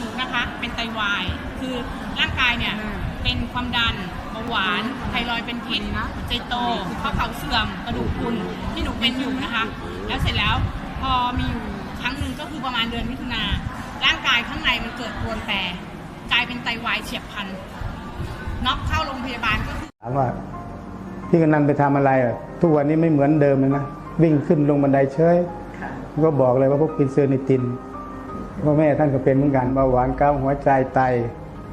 หนูนะคะ เป็นไตวาย คือร่างกายเนี่ย เป็นความดันเบาหวาน ไทรอยด์เป็นพิษหัวใจโตข้อเข่าเสื่อม กระดูกพรุนที่หนูเป็นอยู่นะคะ แล้วเสร็จแล้วพอมีอยู่ครั้งหนึ่งก็คือประมาณเดือนมิถุนาร่างกายข้างในมันเกิดรวนแปรกลายเป็นไตวายเฉียบพลันน็อกเข้าโรงพยาบาลก็คือถามว่าพี่กนันไปทำอะไรอะทุกวันนี้ไม่เหมือนเดิมเลยนะวิ่งขึ้นลงบันไดเฉยก็บอกเลยว่าพวกกินเซอร์นิติน พ่อแม่ท่านก็เป็นเหมือนกันเบาหวานเกาต์หัวใจไต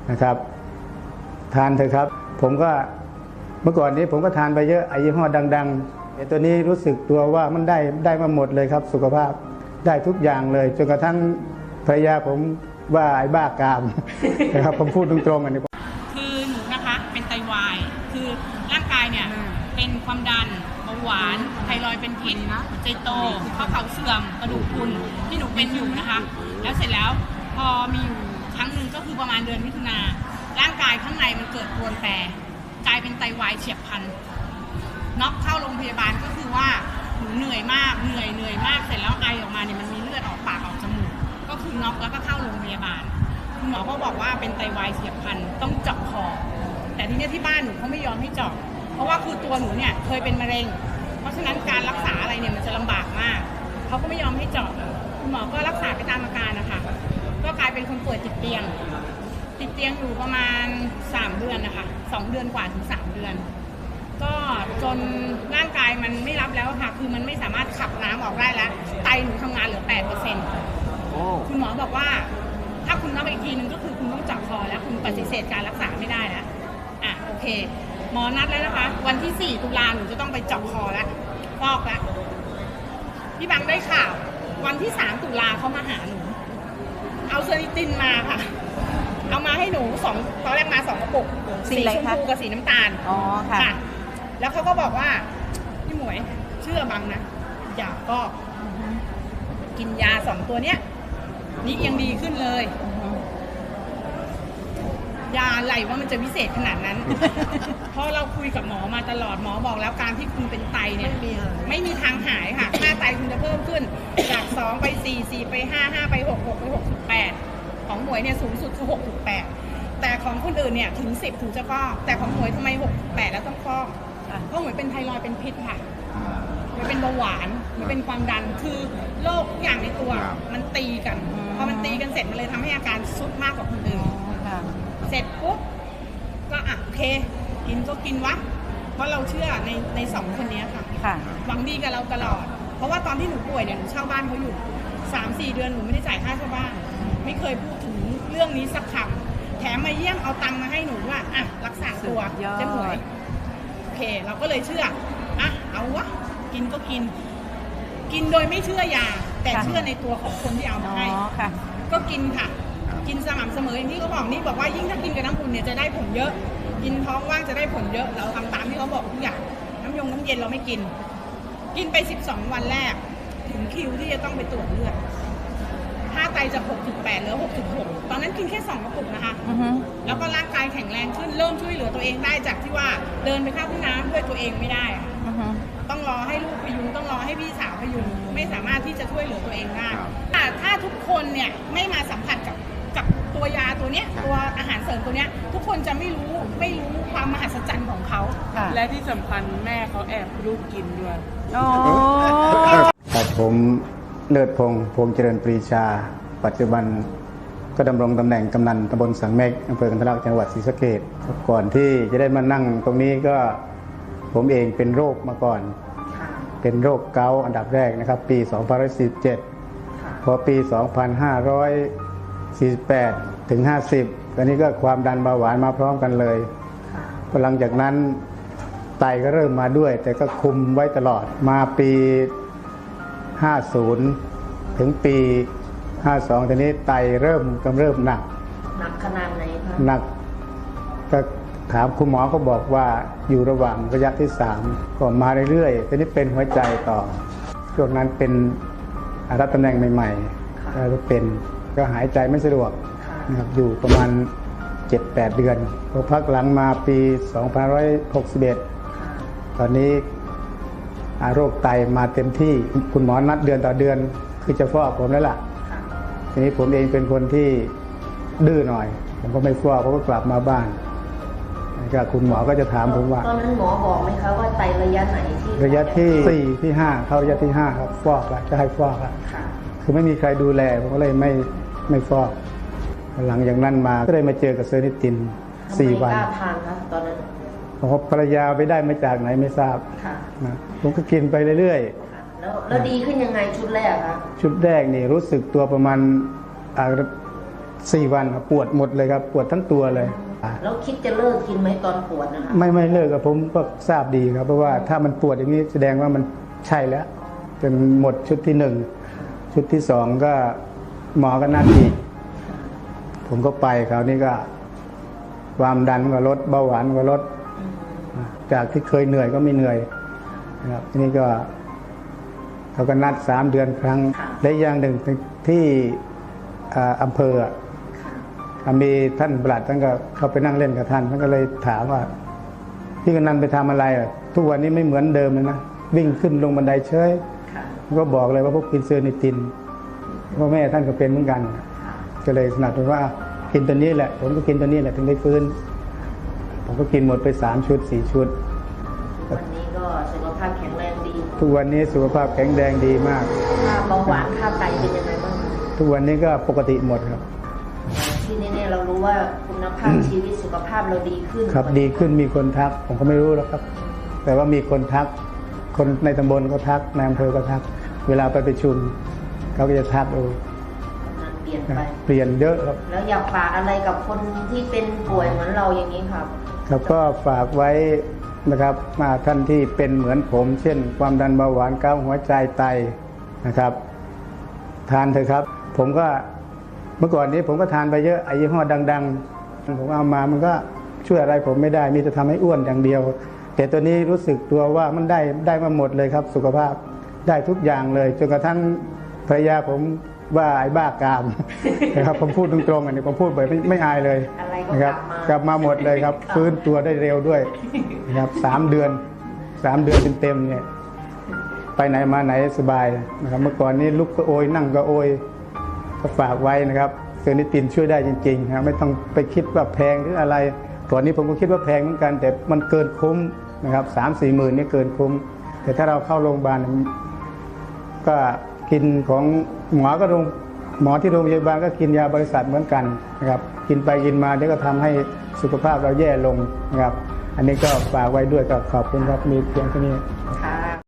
นะครับ ทานเถอะครับ ผมก็เมื่อก่อนนี้ผมก็ทานไปเยอะไอ้ยี่ห้อดังๆแต่ตัวนี้รู้สึกตัวว่ามันได้ได้มาหมดเลยครับ สุขภาพได้ทุกอย่างเลยจนกระทั่งภรรยาผมว่าไอ้บ้ากามนะครับผมพูดตรงๆอันนี้คือหนูนะคะเป็นไตวายคือร่างกายเนี่ยเป็นความดันเบาหวานไทรอยด์เป็นพิษหัวใจโตข้อเข่าเสื่อมกระดูกพรุนที่หนูเป็นอยู่นะคะแล้วเส ร็จแล้ว พอมีอยู่ครั้งหนึ่งก็คือประมาณเดือนมิถุนาร่างกายข้างในมันเกิดรวนแปรกลายเป็นไตวายเฉียบพลันน็อกเข้าโรงพยาบาลก็คือว่าหนูเหนื่อยมากเหนื่อยเหนื่อยมากเสร็จแล้วไอออกมาเนี่ยมันมีเลือดออกปากออกจมูกก็คือน็อกแล้วก็เข้าโรงพยาบาลคุณหมอก็บอกว่าเป็นไตวายเฉียบพลันต้องเจาะคอแต่ทีนี้ที่บ้านหนูเขาไม่ยอมให้เจาะเพราะว่าคือตัวหนูเนี่ยเคยเป็นมะเร็ง เพราะฉะนั้นการรักษาอะไรเนี่ยมันจะลำบากมากเขาก็ไม่ยอมให้เจาะคุณหมอก็รักษาไปตามอาการนะคะ ก็กลา ยเป็นคนป่วยติดเตียง ติดเตียงอยู่ประมาณ 3 เดือนนะคะ2เดือนกว่าถึง 3 เดือน ก็จนร่างกายมันไม่รับแล้วค่ะ คือมันไม่สามารถขับน้ำออกได้แล้ว ไตหนูทำงานเหลือ8%คุณหมอบอกว่า ถ้าคุณนับอีกทีนึงก็คือคุณต้องเจาะคอแล้วคุณปฏิเสธการรักษาไม่ได้แล้วอะโอเค หมอนัดแล้วนะคะ วันที่ 4 ตุลาหนูจะต้องไปเจาะคอแล้วฟอกแล้วพี่บังได้ข่าว วันที่ 3 ตุลาเขามาหาหนู เอาเซนิตินมาค่ะ เอามาให้หนูสองตอนแรกมาสองกระปุกสีอะไรชมคะ พูกับสีน้ำตาลอ๋อค่ะค่ะแล้วเขาก็บอกว่าพี่หมวยเชื่อบังนะ อย่าก็กินยาสองตัวเนี้ยนี่ยังดีขึ้นเลย ยาอะไรว่ามันจะวิเศษขนาดนั้น เพราะเราคุยกับหมอมาตลอดหมอบอกแล้วการที่คุณเป็นไตเนี่ยไม่มีหาย ไม่มีทางหายค่ะค่าไตคุณจะเพิ่มขึ้นจาก 2 ไป 4 4 ไป 5 5 ไป 6 6 ไป6ถึง8ของหมวยเนี่ยสูงสุดคือ6ถึง8แต่ของคนอื่นเนี่ยถึง 10 ถึงจะฟอกแต่ของหมวยทำไม6ถึง8แล้วต้องฟอกค่ะเพราะหมวยเป็นไทรอยด์เป็นพิษค่ะมันเป็นเบาหวานมันเป็นความดันคือโรคทุกอย่างในตัวมันตีกันอืมพอมันตีกันเสร็จมันเลยทำให้อาการซุดมากกว่าคนอื่น ค่ะเสร็จปุ๊บก็อะโอเค กินก็กินวะเพราะเราเชื่อในในสองคนเนี้ยค่ะ ค่ะ หวังดีกับเราตลอด เพราะว่าตอนที่หนูป่วยเนี่ยหนูเช่าบ้านเขาอยู่สามสี่เดือนหนูไม่ได้จ่ายค่าเช่าบ้าน ไม่เคยพูดถึงเรื่องนี้สักคำแถมมาเยี่ยมเอาตังค์มาให้หนูว่าอะรักษาตัวสุดยอด เจะหมวยโอเค เราก็เลยเชื่ออะเอาวะกินก็กิน กินโดยไม่เชื่อยาแต่เชื่อในตัวของคนที่เอาอ๋มาอให้ ค่ะ ก็กินค่ะ กินสม่ำเสมออย่างที่เขาบอกนี่บอกว่ายิ่งถ้ากินกับน้ำอุ่นเนี่ยจะได้ผลเยอะ กินท้องว่างจะได้ผลเยอะ เราทำตามที่เขาบอกทุกอย่างน้ำยงน้ำเย็นเราไม่กิน กินไป 12 วันแรก ถึงคิวที่จะต้องไปตรวจเลือดค่าไตจาก6.8เหลือ6.6 ตอนนั้นกินแค่2กระปุกนะคะ อือฮึแล้วก็ร่างกายแข็งแรงขึ้นเริ่มช่วยเหลือตัวเองได้จากที่ว่าเดินไปเข้าห้องน้ำด้วยตัวเองไม่ได้อะอือฮึ ต้องรอให้ลูกพยุงต้องรอให้พี่สาวพยุงไม่สามารถที่จะช่วยเหลือตัวเองได้แต่ถ้าทุกคนเนี่ยไม่มาสัมผัสกับกับ ตัวยาตัวเนี้ยตัวอาหารเสริมตัวเนี้ยทุกคนจะไม่รู้ไม่รู้ความมหัศจรรย์ของเขาค่ะและที่สำคัญแม่เขาแอบลูกกินด้วย อ๋อ ครับผมเลิศพงษ์พงษ์เจริญปรีชา ปัจจุบันก็ดำรงตำแหน่งกำนันตำบลสังเมกอำเภอกันทะลักจังหวัดศรีสะเกษก่อนที่จะได้มานั่งตรงนี้ก็ผมเองเป็นโรคมาก่อน เป็นโรคเกาต์อันดับแรกนะครับ ปี 2547พอปี 2548 ถึง 50ตอนนี้ก็ความดันเบาหวานมาพร้อมกันเลยพอหลังจากนั้นไตก็เริ่มมาด้วย แต่ก็คุมไว้ตลอดมาปี 50 ถึงปี 52ตอนนี้ไตเริ่มกำเริบหนัก หนักขนาดไหนคะหนักก็ถามคุณหมอก็บอกว่าอยู่ระหว่างระยะที่สามก็มาเรื่อยๆทีนี้เป็นหัวใจต่อช่วงนั้นเป็นรับตำแหน่งใหม่ๆแล้วก็เป็น ก็หายใจไม่สะดวกนะครับอยู่ประมาณ 7-8 เดือนพอพักหลังมาปี2561 ตอนนี้อ่าโรคไตมาเต็มที่คุณหมอนัดเดือนต่อเดือน คือจะฟอกผมแล้วล่ะ ทีนี้ผมเองเป็นคนที่ดื้อหน่อย ผมก็ไม่ฟอกผมก็กลับมาบ้านแล้วก็คุณหมอก็จะถามผมว่าตอนนั้นหมอบอกไหมคะว่าไตระยะไหนที่ระยะที่สี่ที่ห้าเข้าระยะที่ห้าครับฟอกแล้วจะให้ฟอกแล้วค่ะคือไม่มีใครดูแลผมก็เลยไม่ ไม่ฟอกหลังจากนั้นมาก็เลยมาเจอกับเซอร์นิตินทำไมสี่วันกล้าทานคะตอนนั้นเพราะภรรยาไปได้มาจากไหนไม่ทราบค่ะนะผมก็กินไปเรื่อยค่ะแล้วแล้วดีขึ้นยังไงชุดแรกคะๆชุดแรกนี่รู้สึกตัวประมาณอ่าสี่วันครับปวดหมดเลยครับปวดทั้งตัวเลยอะแล้วคิดจะเลิกกินไหมตอนปวดนะคะไม่ไม่เลิกกับผมก็ทราบดีครับเพราะว่าถ้ามันปวดอย่างนี้แสดงว่ามันใช่แล้วจนหมดชุดที่หนึ่งชุดที่สองก็ หมอก็นัดอีก ผมก็ไปคราวนี้ก็ ความดันก็ลดเบาหวานก็ลดอืมจากที่เคยเหนื่อยก็ไม่เหนื่อยนะครับทีนี้ก็เขาก็นัดสามเดือนครั้ง และอย่างหนึ่งที่อ่าอำเภออะค่ะมีท่านปลัดท่านก็เข้าไปนั่งเล่นกับท่านท่านก็เลยถามว่าพี่กนันไปทำอะไรอะทุกวันนี้ไม่เหมือนเดิมเลยนะวิ่งขึ้นลงบันไดเฉยค่ะก็บอกเลยว่าพวกกินเซอร์นิติน พ่อแม่ท่านก็เป็นเหมือนกันค่ะก็เลยสนับสนุนว่ากินตัวนี้แหละ ผมก็กินตัวนี้แหละถึงได้ฟื้น ผมก็กินหมดไปสามชุดสี่ชุด วันนี้ก็สุขภาพแข็งแรงดี ทุกวันนี้สุขภาพแข็งแรงดีมาก ค่าเบาหวานค่าไตเป็นยังไงบ้างคะทุกวันนี้ก็ปกติหมดครับ ที่แน่ๆเรารู้ว่าคุณภาพชีวิตสุขภาพเราดีขึ้นครับดีขึ้นมีคนทัก ผมก็ไม่รู้หรอกครับ แต่ว่ามีคนทัก คนในตำบลก็ทักในอำเภอก็ทัก เวลาไปประชุม เขาก็จะทักเออมันเปลี่ยนไปเปลี่ยนเยอะครับ แล้วอยากฝากอะไรกับคนที่เป็นป่วยเหมือนเราอย่างนี้ครับครับก็ฝากไว้นะครับมาท่านที่เป็นเหมือนผม เช่น ความดันเบาหวานเกาต์หัวใจไตนะครับ ทานเถอะครับ ผมก็เมื่อก่อนนี้ผมก็ทานไปเยอะไอ้ยี่ห้อดัง ๆ ผมเอามามันก็ช่วยอะไรผมไม่ได้มีแต่ทำให้อ้วนอย่างเดียว แต่ตัวนี้รู้สึกตัวว่ามันได้ได้มาหมดเลยครับ สุขภาพได้ทุกอย่างเลยจนกระทั่ง ภรรยาผมว่าไอ้บ้ากามนะครับผมพูดตรงๆอันนี้ผมพูดแบบไม่ไม่อายเลยอะไรก็นะครับกลับมากลับมาหมดเลยครับ ฟื้นตัวได้เร็วด้วยนะครับสามเดือนสามเดือนเต็มๆเนี่ยไปไหนมาไหนสบายนะครับ เมื่อก่อนนี้ลุกก็โอยนั่งก็โอยก็ฝากไว้นะครับเซอร์นิตินช่วยได้จริงๆนะครับไม่ต้องไปคิดว่าแพงหรืออะไรก่อนนี้ผมก็คิดว่าแพงเหมือนกัน แต่มันเกินคุ้มนะครับสามสี่หมื่นนี่เกินคุ้ม แต่ถ้าเราเข้าโรงพยาบาลก็ กินของหมอก็โรงหมอที่โรงพยาบาลก็กินยาบริษัทเหมือนกันนะครับกินไปกินมาเดี๋ยวก็ทำให้สุขภาพเราแย่ลงนะครับ อันนี้ก็ฝากไว้ด้วยก็ขอบคุณครับมีเพียงเท่านี้ค่ะ